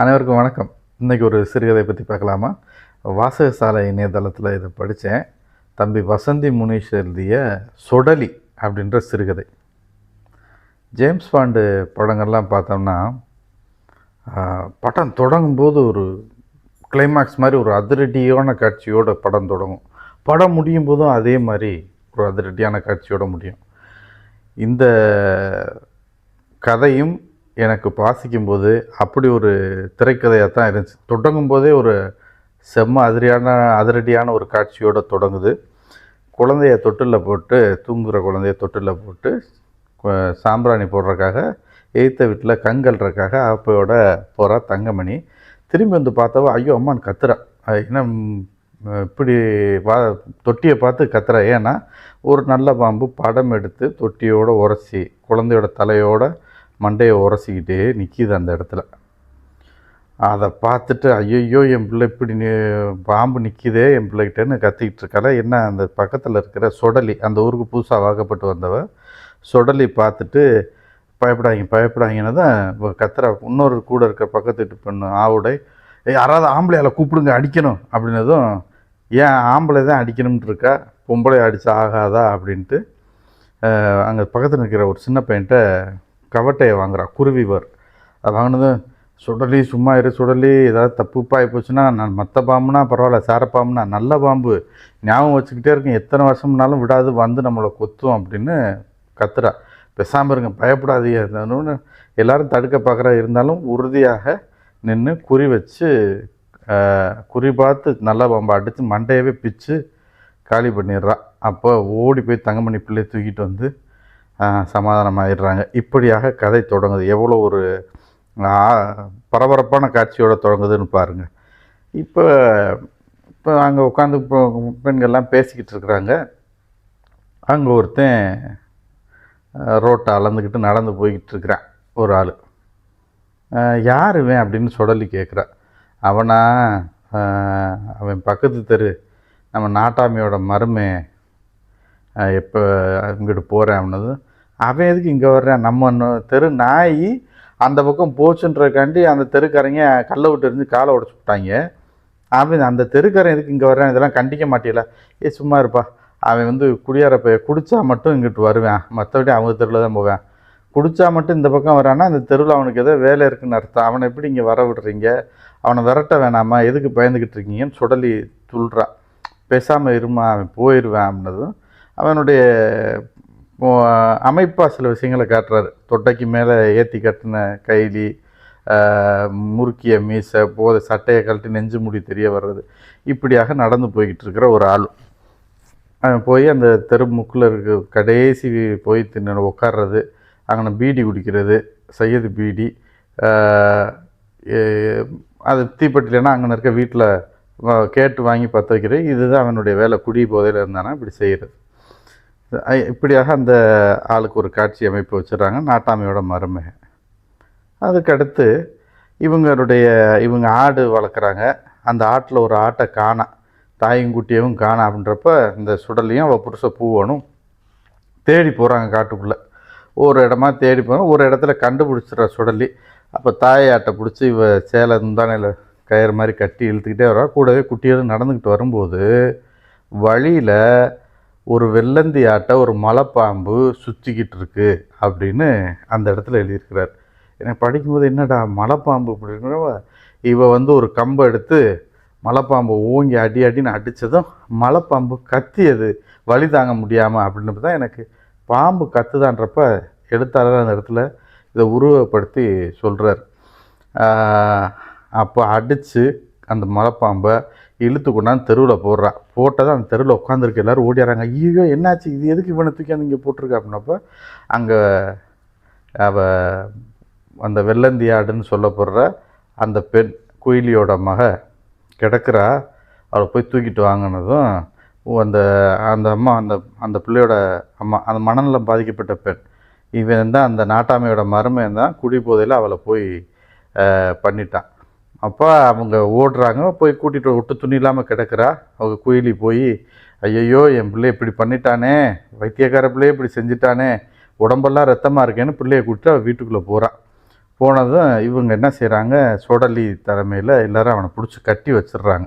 அனைவருக்கும் வணக்கம். இன்றைக்கி ஒரு சிறுகதை பற்றி பார்க்கலாமா? வாசகசாலை இணையதளத்தில் இதை படித்தேன் தம்பி வசந்தி முனீஷ் எழுதிய சொடலி அப்படின்ற சிறுகதை. ஜேம்ஸ் பாண்டு படங்கள்லாம் பார்த்தோம்னா படம் படம் தொடங்கும்போது ஒரு கிளைமேக்ஸ் மாதிரி ஒரு அதிரடியான காட்சியோட படம் தொடங்கும். படம் முடியும் போதும் அதே மாதிரி ஒரு அதிரடியான காட்சியோட முடியும். இந்த கதையும் எனக்கு வாசிக்கும்போது அப்படி ஒரு திரைக்கதையாக தான் இருந்துச்சு. தொடங்கும் போதே ஒரு செம்ம அதிரியான அதிரடியான ஒரு காட்சியோடு தொடங்குது. குழந்தைய தொட்டிலில் போட்டு தூங்குகிற குழந்தைய தொட்டிலில் போட்டு சாம்பிராணி போடுறதுக்காக எய்த்த வீட்டில் கங்கல்றதுக்காக அப்பையோட போகிறா தங்கமணி. திரும்பி வந்து பார்த்தவ ஐயோ அம்மான்னு கத்துறா. அஹ் என்ன இப்படி வா தொட்டியை பார்த்து கத்துறா. ஏன்னா ஒரு நல்ல பாம்பு படம் எடுத்து தொட்டியோடு உரசி குழந்தையோட தலையோட மண்டையை உரசிக்கிட்டே நிற்கிது அந்த இடத்துல. அதை பார்த்துட்டு ஐயையோ என் பிள்ளை இப்படி பாம்பு நிற்கிதே என் பிள்ளைகிட்டேன்னு கத்திக்கிட்டு இருக்கால என்ன அந்த பக்கத்தில் இருக்கிற சொடலி அந்த ஊருக்கு புதுசாக வாக்கப்பட்டு வந்தவ சொடலி பார்த்துட்டு பயப்படாதீங்க பயப்படாதீங்கன்னு தான் இவ இன்னொரு கூட இருக்கிற பக்கத்து வீட்டு பொண்ணு ஆவுடை யாராவது ஆம்பளையால் கூப்பிடுங்க அடிக்கணும் அப்படின்னதும் ஏன் ஆம்பளை தான் அடிக்கணும்னு இருக்கா? பொம்பளை அடிச்சா ஆகாதா? அப்படின்ட்டு அங்கே பக்கத்தில் இருக்கிற ஒரு சின்ன பையன்கிட்ட கவட்டையை வாங்குறா குருவிவர் அதை வாங்கினதும் சுடலி சும்மா இரு சுடலி ஏதாவது தப்புப்பாகி போச்சுன்னா நான் மற்ற பாம்புனா பரவாயில்ல சார பாம்புனா நல்ல பாம்பு. ஞாபகம் வச்சுக்கிட்டே இருக்கும் எத்தனை வருஷம்னாலும் விடாது வந்து நம்மளை கொத்தும் அப்படின்னு கத்துறா. பேசாமல் இருங்க பயப்படாதீங்க. இருந்தாலும் எல்லாரும் தடுக்க பார்க்குறா. இருந்தாலும் உறுதியாக நின்று குறி வச்சு குறி பார்த்து நல்ல பாம்பை அடித்து மண்டையவே பிச்சு காலி பண்ணிடுறா. அப்போ ஓடி போய் தங்கமணி பிள்ளையை தூக்கிட்டு வந்து சமாதானமாகிடுறாங்க இப்படியாக கதை தொடங்குது. எவ்வளோ ஒரு பரபரப்பான காட்சியோடு தொடங்குதுன்னு பாருங்கள் இப்போ இப்போ அங்கே உட்காந்து இப்போ பெண்கள்லாம் பேசிக்கிட்டு இருக்கிறாங்க. அங்கே ஒருத்தன் ரோட்டை அளந்துக்கிட்டு நடந்து போய்கிட்டு இருக்கிறான் ஒரு ஆள். யார் இவன் அப்படின்னு சுடலி கேட்குறா. அவனா அவன் பக்கத்து தெரு நம்ம நாட்டாமையோட மருமே எப்போ இங்கிட்டு போகிறேன் அப்படின்னது அவன் எதுக்கு இங்கே வர்றேன் நம்ம தெரு நாய் அந்த பக்கம் போச்சுன்றக்காண்டி அந்த தெருக்காரங்க கல்லை விட்டு இருந்து காலை உடச்சி விட்டாங்க. அவன் அந்த தெருக்காரன் எதுக்கு இங்கே வர்றேன்? இதெல்லாம் கண்டிக்க மாட்டீல. ஏ சும்மா இருப்பா. அவன் வந்து குடியாரப்ப குடித்தா மட்டும் இங்கிட்டு வருவேன். மற்றபடி அவங்க தெருவில் தான் போவேன். குடித்தா மட்டும் இந்த பக்கம் வரான்னா அந்த தெருவில் அவனுக்கு ஏதோ வேலை இருக்குன்னு அர்த்தம். அவனை எப்படி இங்கே வர விடுறீங்க? அவனை விரட்ட வேணாமா? எதுக்கு பயந்துக்கிட்டு இருக்கீங்கன்னு சுடலி துள்றான் பேசாமல் இருமா அவன் போயிடுவேன் அப்படின்னதும் அவனுடைய அமைப்பாக சில விஷயங்களை காட்டுறாரு. தொட்டைக்கு மேலே ஏற்றி கட்டின கைலி முறுக்கிய மீசை போதை சட்டையை கழட்டி நெஞ்சு முடி தெரிய வர்றது. இப்படியாக நடந்து போய்கிட்டு இருக்கிற ஒரு ஆள். அவன் போய் அந்த தெரு முக்கில் இருக்க கடைசி போய் தின்னு உட்கார்றது அங்கே பீடி குடிக்கிறது செய்யது பீடி அது தீப்பட்டிலனா அங்கே இருக்க வீட்டில் கேட்டு வாங்கி பற்ற வைக்கிறது இதுதான் அவனுடைய வேலை. குடி போதையில் இருந்தானா இப்படி செய்கிறது இப்படியாக அந்த ஆளுக்கு ஒரு காட்சி அமைப்பு வச்சுறாங்க நாட்டாமையோட மருமக அதுக்கடுத்து இவங்களுடைய இவங்க ஆடு வளர்க்குறாங்க. அந்த ஆட்டில் ஒரு ஆட்டை காணா. தாயும் குட்டியவும் காணா அப்படின்றப்ப இந்த சுடலையும் அவள் புருஷ பூவனும் தேடி போகிறாங்க காட்டுக்குள்ளே. ஒரு இடமா தேடி போகிறோம் ஒரு இடத்துல கண்டுபிடிச்சிட்ற சுடலி. அப்போ தாயாட்டை பிடிச்சி இவ சேலை முந்தானையில் கயிறு மாதிரி கட்டி இழுத்துக்கிட்டே வரா கூடவே குட்டியோடு நடந்துக்கிட்டு வரும்போது வழியில் ஒரு வெள்ளந்தி ஆட்டை ஒரு மலைப்பாம்பு சுற்றிக்கிட்டு இருக்கு அப்படின்னு அந்த இடத்துல எழுதியிருக்கிறார். எனக்கு படிக்கும்போது என்னடா மலைப்பாம்பு அப்படிங்கிறவ இவ வந்து ஒரு கம்பை எடுத்து மலைப்பாம்பை ஓங்கி அடி அடின்னு அடித்ததும் மலைப்பாம்பு கத்தியது வழி தாங்க முடியாமல் அப்படின்னு தான் எனக்கு பாம்பு கத்துதான்றப்ப எழுத்தாளர் அந்த இடத்துல இதை உருவப்படுத்தி சொல்கிறார் அப்போ அடித்து அந்த மலைப்பாம்பை இழுத்து கொண்டாந்து தெருவில் போடுறான் போட்டதை அந்த தெருவில் உட்காந்துருக்கு எல்லாரும் ஓடிடுறாங்க ஐயோ என்னாச்சு? இது எதுக்கு இவனை தூக்கி இங்கே போட்டிருக்க அப்படின்னப்ப அங்கே அவ அந்த வெள்ளந்தி ஆடுன்னு சொல்லப்படுற அந்த பெண் குயிலியோட மக கிடக்குறா. அவளை போய் தூக்கிட்டு வாங்கினதும் அந்த அந்த அம்மா அந்த அந்த பிள்ளையோட அம்மா அந்த மனநலம் பாதிக்கப்பட்ட பெண் இவன் தான் அந்த நாட்டாமையோட மருமையன் தான் குடி போதையில் அவளை போய் பண்ணிட்டான். அப்போ அவங்க ஓடுறாங்க போய் கூட்டிகிட்டு விட்டு துணி இல்லாமல் கிடக்குறா. அவங்க குயிலி போய் ஐயையோ என் பிள்ளை இப்படி பண்ணிட்டானே வைத்தியக்கார பிள்ளையே இப்படி செஞ்சுட்டானே உடம்பெல்லாம் ரத்தமாக இருக்கேன்னு பிள்ளைய கூப்பிட்டு அவள் வீட்டுக்குள்ளே போகிறான் போனதும் இவங்க என்ன செய்கிறாங்க சுடலி தலைமையில் எல்லோரும் அவனை பிடிச்சி கட்டி வச்சிடுறாங்க.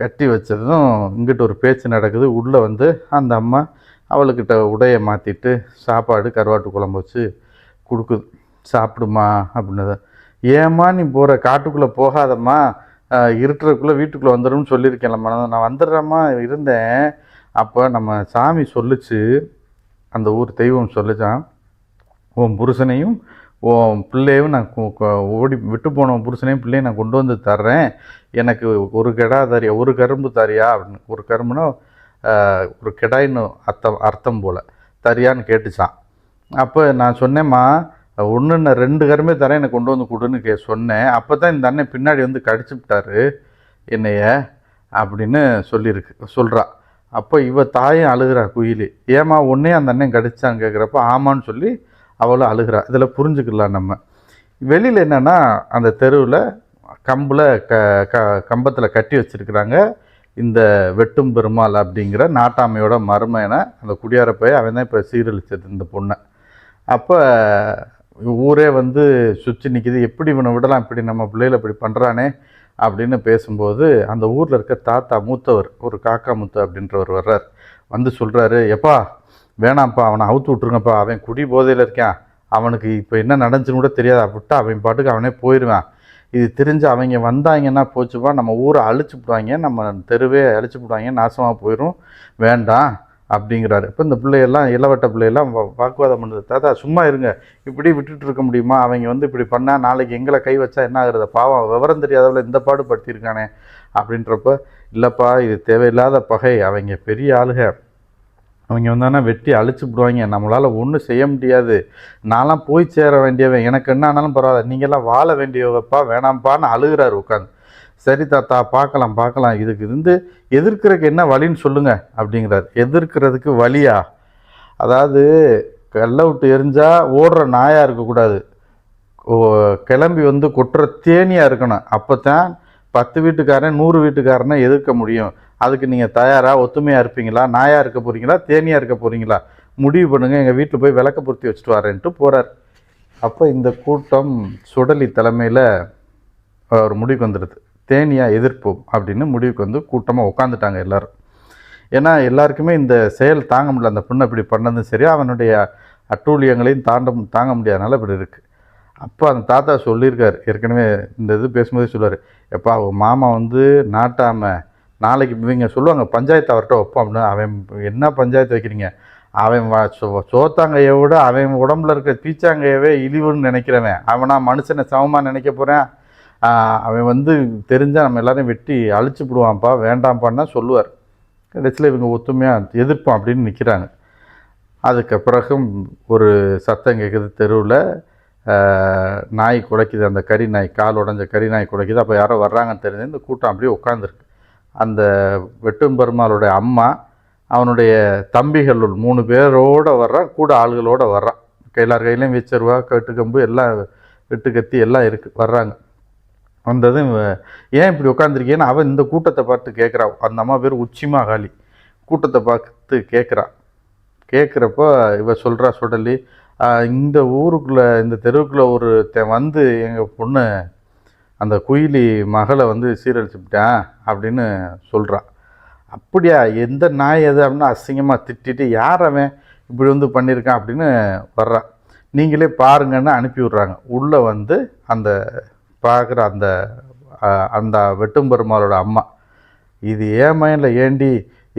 கட்டி வச்சதும் இங்கிட்ட ஒரு பேச்சு நடக்குது. உள்ளே வந்து அந்த அம்மா அவளுக்கிட்ட உடையை மாற்றிட்டு சாப்பாடு கருவாட்டு குழம்பு வச்சு கொடுக்குது. சாப்பிடுமா அப்படின்னது. ஏம்மா நீ போகிற காட்டுக்குள்ளே போகாதம்மா. இருட்டுறதுக்குள்ளே வீட்டுக்குள்ளே வந்துடும்னு சொல்லியிருக்கேன்லம்மா நான் வந்துடுறேம்மா இருந்தேன். அப்போ நம்ம சாமி சொல்லிச்சு. அந்த ஊர் தெய்வம் சொல்லிச்சான் உன் புருஷனையும் உன் பிள்ளையும் நான் ஓடி விட்டு போன புருஷனையும் பிள்ளையும் நான் கொண்டு வந்து தர்றேன். எனக்கு ஒரு கெடா தரியா ஒரு கரும்பு தரியா அப்படின்னு. ஒரு கரும்புனா ஒரு கெடாயின்னு அர்த்தம் அர்த்தம் போல். தரியான்னு கேட்டுச்சான் அப்போ நான் சொன்னேம்மா ஒன்று நான் ரெண்டு கருமே தரேன் எனக்கு கொண்டு வந்து கொடுன்னு கே சொன்னேன். அப்போ தான் இந்த அண்ணன் பின்னாடி வந்து கடிச்சு விட்டாரு. என்னைய அப்படின்னு சொல்லியிருக்கு சொல்கிறா அப்போ இவ தாயும் அழுகிறா குயிலி. ஏமா ஒன்றே அந்த அண்ணன் கடிச்சான்னு கேட்குறப்ப ஆமான்னு சொல்லி அவளும் அழுகிறா. இதில் புரிஞ்சுக்கலாம் நம்ம. வெளியில் என்னென்னா அந்த தெருவில் கம்பில் க க கம்பத்தில் கட்டி வச்சிருக்கிறாங்க. இந்த வெட்டும் பெருமாள் அப்படிங்கிற நாட்டாமையோட மருமையனை அந்த குடியார போய் அவன் தான் இப்போ சீரழிச்சது இந்த பொண்ணை. அப்போ ஊரே வந்து சுற்றி நிற்கிது எப்படி இவனை விடலாம்? இப்படி நம்ம பிள்ளைகளை இப்படி பண்ணுறானே அப்படின்னு பேசும்போது அந்த ஊரில் இருக்க தாத்தா மூத்தவர் ஒரு காக்கா முத்து அப்படின்றவர் வர்றார். வந்து சொல்கிறாரு எப்பா வேணாம்ப்பா அவனை அவுத்து விட்ருங்கப்பா அவன் குடி போதையில் இருக்கான். அவனுக்கு இப்போ என்ன நடந்துச்சுன்னு கூட தெரியாது. விட்டா அவன் பாட்டுக்கு அவனே போயிடுவான் இது தெரிஞ்சு அவங்க வந்தாங்கன்னா போச்சுப்பா. நம்ம ஊரை அழிச்சு விடுவாங்க. நம்ம தெருவே அழிச்சு விடுவாங்க. நாசமாக போயிடும் வேண்டாம். அப்படிங்கிறாரு. இப்போ இந்த பிள்ளையெல்லாம் இளவட்ட பிள்ளையெல்லாம் வாக்குவாதம் பண்ணுது. தாத்தா சும்மா இருங்க. இப்படி விட்டுட்டு இருக்க முடியுமா? அவங்க வந்து இப்படி பண்ணால் நாளைக்கு எங்களை கை வச்சா என்ன ஆகுறது? பாவம் விவரம் தெரியாதவள இந்த பாடு படுத்தியிருக்கானே அப்படின்றப்ப இல்லைப்பா இது தேவையில்லாத பகை. அவங்க பெரிய ஆளுக. அவங்க வந்தானா வெட்டி அழிச்சு விடுவாங்க. நம்மளால் ஒன்றும் செய்ய முடியாது. நான்லாம் போய் சேர வேண்டியவன். எனக்கு என்ன ஆனாலும் பரவாயில்ல. நீங்கள்லாம் வாழ வேண்டியவப்பா வேணாம்ப்பான்னு அழுகிறாரு உட்காந்து சரி தாத்தா பார்க்கலாம் பார்க்கலாம். இதுக்கு இருந்து எதிர்க்கிறதுக்கு என்ன வழின்னு சொல்லுங்கள் அப்படிங்கிறார். எதிர்க்கிறதுக்கு வழியா? அதாவது கல்லை விட்டு எரிஞ்சால் ஓடுற நாயாக இருக்கக்கூடாது. ஓ, கிளம்பி வந்து கொட்டுற தேனியாக இருக்கணும். அப்போ தான் பத்து வீட்டுக்காரன் நூறு வீட்டுக்காரனை எதிர்க்க முடியும். அதுக்கு நீங்கள் தயாராக ஒத்துமையாக இருப்பீங்களா? நாயாக இருக்க போகிறீங்களா தேனியாக இருக்க போகிறீங்களா முடிவு பண்ணுங்கள் எங்கள் வீட்டில் போய் விளக்க பொருத்தி வச்சுட்டு வரேன்ட்டு போகிறார் அப்போ இந்த கூட்டம் சுடலி தலைமையில் ஒரு முடிவுக்கு வந்துடுது. தேனியாக எதிர்ப்போம் அப்படின்னு முடிவுக்கு வந்து கூட்டமாக உட்காந்துட்டாங்க எல்லோரும். ஏன்னா எல்லாருக்குமே இந்த செயல் தாங்க முடியல. அந்த பொண்ணை இப்படி பண்ணதும் சரி அவனுடைய அட்டூழியங்களையும் தாண்ட தாங்க முடியாதனால இப்படி இருக்குது அப்போ அந்த தாத்தா சொல்லியிருக்கார். ஏற்கனவே இந்த இது பேசும்போதே சொல்லுவார். எப்பா உன் மாமா வந்து நாட்டாம நாளைக்கு இவங்க சொல்லுவாங்க பஞ்சாயத்து அவர்கிட்ட வைப்போம் அப்படின்னு. அவன் என்ன பஞ்சாயத்து வைக்கிறீங்க? அவன் வா சோ- சோத்தாங்கையை விட அவன் உடம்புல இருக்க பீச்சாங்கையவே இழிவுன்னு நினைக்கிறவன். அவனா மனுஷனை சமமாக நினைக்க போகிறேன் அவன் வந்து தெரிஞ்சால் நம்ம எல்லாரையும் வெட்டி அழிச்சு விடுவான்ப்பா வேண்டாம்ப்பான்னா சொல்லுவார். கடைசியில் இவங்க ஒத்துமையாக எதிர்ப்போம் அப்படின்னு நிற்கிறாங்க அதுக்கு பிறகும் ஒரு சத்தம் கேட்குது தெருவில். நாய் குலைக்குது அந்த கறி நாய் கால் உடஞ்ச கறி நாய் குலைக்குது அப்போ யாரோ வர்றாங்கன்னு தெரிஞ்சு இந்த கூட்டம் அப்படியே உட்காந்துருக்கு அந்த வெட்டும் பெருமாளுடைய அம்மா அவனுடைய தம்பிகள் மூணு பேரோட வர்றான் கூட ஆள்களோடு வர்றான் எல்லார் கையிலையும் வீச்சருவா கட்டுக்கம்பு எல்லாம் வெட்டு கத்தி எல்லாம் இருக்குது வர்றாங்க. வந்ததும் ஏன் இப்படி உட்காந்துருக்கேன்னு அவன் இந்த கூட்டத்தை பார்த்து கேட்குறா. அந்த அம்மா பேர் உச்சிமா காளி கூட்டத்தை பார்த்து கேட்குறா. கேட்குறப்போ இவ சொல்கிறா சுடலி இந்த ஊருக்குள்ளே இந்த தெருவுக்குள்ளே ஒருத்தன் வந்து எங்கள் பொண்ணு அந்த குயிலி மகளை வந்து சீரழிச்சுப்பிட்டேன் அப்படின்னு சொல்கிறான் அப்படியா? எந்த நாய் எது அப்படின்னு அசிங்கமாக திட்டிட்டு யார் அவன்? இப்படி வந்து பண்ணியிருக்கான் அப்படின்னு வர்றான் நீங்களே பாருங்கன்னு அனுப்பி விட்றாங்க. உள்ளே வந்து அந்த பார்க்குற அந்த அந்த வெட்டும் பெருமாளோட அம்மா. இது ஏன் மயனில் ஏண்டி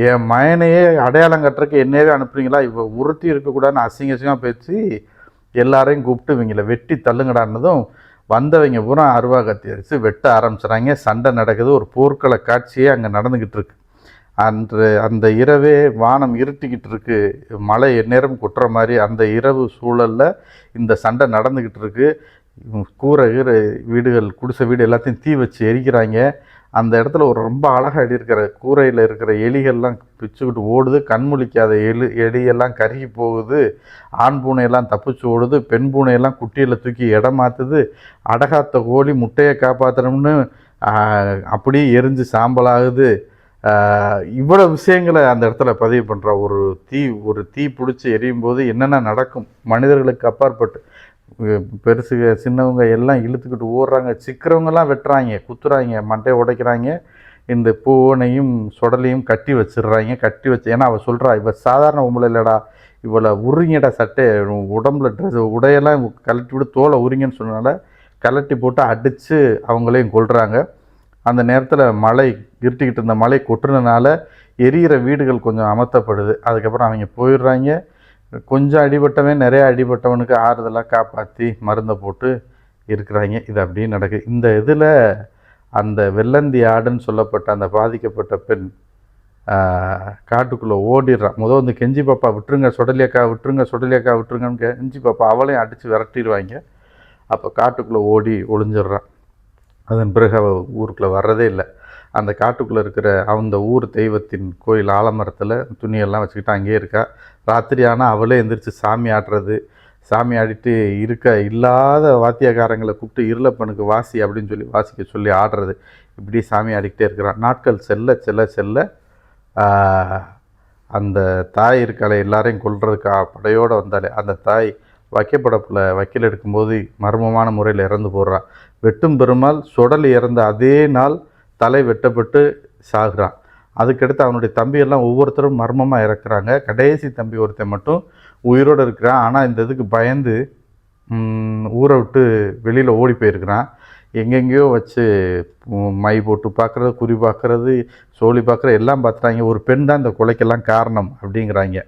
என் மயனையே அடையாளம் கட்டுறதுக்கு என்னையே அனுப்புறீங்களா? இவ உறுத்தி இருக்கக்கூடாதுன்னு அசிங்க அசிங்கமாக பேசி எல்லாரையும் கூப்பிட்டு இவங்கள வெட்டி தள்ளுங்கடான்னதும் வந்தவங்க பூரா அருவா கத்தி அடித்து வெட்ட ஆரம்பிச்சுறாங்க. சண்டை நடக்குது ஒரு போர்க்கள காட்சியே அங்கே நடந்துக்கிட்டு இருக்கு. அன்று அந்த இரவே வானம் இருட்டிக்கிட்டு இருக்கு மழை எந்நேரம் கொட்டுற மாதிரி அந்த இரவு சூழலில் இந்த சண்டை நடந்துக்கிட்டு இருக்கு. கூரை கீரை வீடுகள் குடிசை வீடு எல்லாத்தையும் தீ வச்சு எரிக்கிறாங்க. அந்த இடத்துல ஒரு ரொம்ப அழகாக எழுதியிருக்கிற கூரையில் இருக்கிற எலிகள்லாம் பிச்சுக்கிட்டு ஓடுது. கண்முழிக்காத எலி எலியெல்லாம் கருகி போகுது. ஆண் பூனையெல்லாம் தப்பிச்சு ஓடுது. பெண் பூனையெல்லாம் குட்டியில் தூக்கி இடம் மாற்றுது அடகாத்த கோழி முட்டையை காப்பாற்றணும்னு அப்படியே எரிஞ்சு சாம்பலாகுது. இவ்வளோ விஷயங்களை அந்த இடத்துல பதிவு பண்ணுற ஒரு தீ ஒரு தீ பிடிச்சி எரியும் போது என்னென்ன நடக்கும்? மனிதர்களுக்கு அப்பாற்பட்டு. பெருசுக சின்னவங்க எல்லாம் இழுத்துக்கிட்டு ஓடுறாங்க. சிக்கிறவங்கெல்லாம் வெட்டுறாங்க குத்துறாங்க மண்டையை உடைக்கிறாங்க. இந்த பூவனையும் சுடலையும் கட்டி வச்சிடுறாங்க கட்டி வச்சு ஏன்னா அவள் சொல்கிறா இவள் சாதாரண உம்பளை இல்லைடா இவளை உருங்கிடா சட்டை உடம்புல ட்ரெஸ் உடையெல்லாம் கழட்டி விட்டு தோலை உருங்கன்னு சொன்னனால கலட்டி போட்டு அடித்து அவங்களையும் கொள்கிறாங்க அந்த நேரத்தில் மழை இருட்டிக்கிட்டு இருந்த மழை கொட்டுனதுனால எரியிற வீடுகள் கொஞ்சம் அமர்த்தப்படுது. அதுக்கப்புறம் அவங்க போயிடுறாங்க. கொஞ்சம் அடிபட்டவன் நிறைய அடிபட்டவனுக்கு ஆறுதலாக காப்பாற்றி மருந்தை போட்டு இருக்கிறாங்க. இது அப்படியே நடக்குது. இந்த இதில் அந்த வெள்ளந்தி ஆடுன்னு சொல்லப்பட்ட அந்த பாதிக்கப்பட்ட பெண் காட்டுக்குள்ளே ஓடிடுறான் முதல் வந்து கெஞ்சி பாப்பா விட்டுருங்க சுடலியக்கா விட்டுருங்க சுடலியக்கா விட்டுருங்கன்னு கெஞ்சி பாப்பா அவளையும் அடித்து விரட்டிடுவாங்க. அப்போ காட்டுக்குள்ளே ஓடி ஒளிஞ்சிடுறான் அதன் பிறகு அவள் ஊருக்குள்ளே வர்றதே இல்லை. அந்த காட்டுக்குள்ளே இருக்கிற அந்த ஊர் தெய்வத்தின் கோயில் ஆலமரத்தில் துணியெல்லாம் வச்சுக்கிட்டு அங்கேயே இருக்கா. ராத்திரி ஆனால் அவளே எந்திரிச்சு சாமி ஆடுறது சாமி ஆடிட்டு இருக்க இல்லாத வாத்தியக்காரங்களை கூப்பிட்டு இருளப்பனுக்கு வாசி அப்படின்னு சொல்லி வாசிக்க சொல்லி ஆடுறது. இப்படி சாமி ஆடிக்கிட்டே இருக்கிறான். நாட்கள் செல்ல செல்ல செல்ல அந்த தாய் இருக்காளே எல்லாரையும் கொல்றதுக்கா படையோடு வந்தாலே அந்த தாய் வைக்கப்படப்பில் வக்கீல் எடுக்கும்போது மர்மமான முறையில் இறந்து போடுறான் வெட்டும் பெருமாள் சுடல் இறந்த அதே நாள் தலை வெட்டப்பட்டு சாகுறான். அதுக்கடுத்து அவனுடைய தம்பியெல்லாம் ஒவ்வொருத்தரும் மர்மமாக இறக்குறாங்க. கடைசி தம்பி ஒருத்தன் மட்டும் உயிரோடு இருக்கிறான். ஆனால் இந்த இதுக்கு பயந்து ஊரை விட்டு வெளியில் ஓடி போயிருக்கிறான். எங்கெங்கேயோ வச்சு மை போட்டு பார்க்குறது குறி பார்க்குறது சோழி பார்க்குறது எல்லாம் பார்த்துட்டாங்க. ஒரு பெண் தான் இந்த கொலைக்கெல்லாம் காரணம் அப்படிங்கிறாங்க.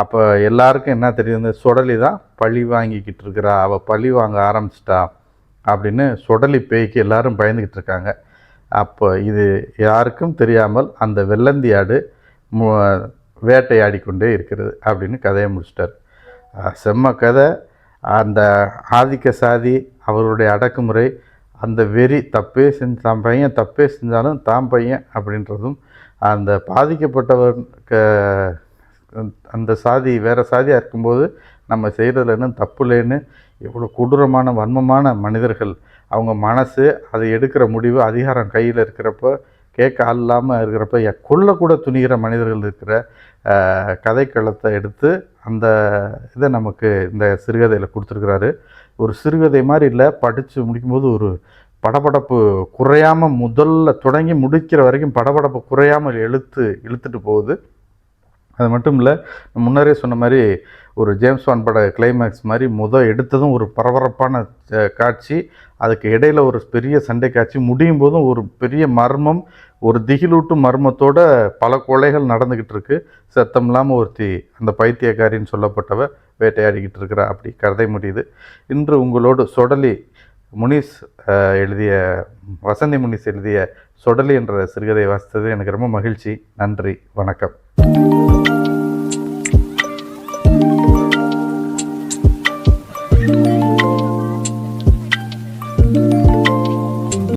அப்போ எல்லாருக்கும் என்ன தெரியுது? சுடலி தான் பழி வாங்கிக்கிட்டு இருக்கிறா. அவள் பழி வாங்க ஆரம்பிச்சிட்டா அப்படின்னு சுடலி பேய்க்கு எல்லாரும் பயந்துக்கிட்டு இருக்காங்க. அப்போ இது யாருக்கும் தெரியாமல் அந்த வெள்ளந்தி ஆடு வேட்டையாடி கொண்டே இருக்கிறது அப்படின்னு கதையை முடிச்சிட்டார். செம்ம கதை. அந்த ஆதிக்க சாதி அவருடைய அடக்குமுறை அந்த வெறி தப்பே செஞ்சு தான் பையன் தப்பே செஞ்சாலும் தான் பையன் அப்படின்றதும் அந்த பாதிக்கப்பட்டவர் க அந்த சாதி வேறு சாதியாக இருக்கும்போது நம்ம செய்கிறதுல இன்னும் தப்பு இல்லைன்னு இவ்வளோ கொடூரமான வன்மமான மனிதர்கள் அவங்க மனசு அதை எடுக்கிற முடிவு அதிகாரம் கையில் இருக்கிறப்ப கேட்க ஆள் இல்லாமல் இருக்கிறப்ப கொல்லக்கூட துணிகிற மனிதர்கள் இருக்கிற கதைக்களத்தை எடுத்து அந்த இதை நமக்கு இந்த சிறுகதையில் கொடுத்துருக்குறாரு. ஒரு சிறுகதை மாதிரி இல்லை படித்து முடிக்கும்போது ஒரு படபடப்பு குறையாமல் முதல்ல தொடங்கி முடிக்கிற வரைக்கும் படபடப்பு குறையாமல் இழுத்து இழுத்துட்டு போகுது. அது மட்டும் இல்லை முன்னரே சொன்ன மாதிரி ஒரு ஜேம்ஸ் வான் பட கிளைமேக்ஸ் மாதிரி முத எடுத்ததும் ஒரு பரபரப்பான காட்சி. அதுக்கு இடையில் ஒரு பெரிய சண்டை காட்சி. முடியும் போதும் ஒரு பெரிய மர்மம் ஒரு திகிலூட்டும் மர்மத்தோட பல கொலைகள் நடந்துக்கிட்டு இருக்கு. சத்தம் இல்லாமல் ஒருத்தி அந்த பைத்தியக்காரின்னு சொல்லப்பட்டவ வேட்டையாடிக்கிட்டு இருக்கிறா. அப்படி கதை முடியுது. இன்று உங்களோடு சொடலி முனிஸ் எழுதிய வசந்தி முனிஸ் எழுதிய சொடலி என்ற சிறுகதை வாசித்தது எனக்கு ரொம்ப மகிழ்ச்சி. நன்றி. வணக்கம்.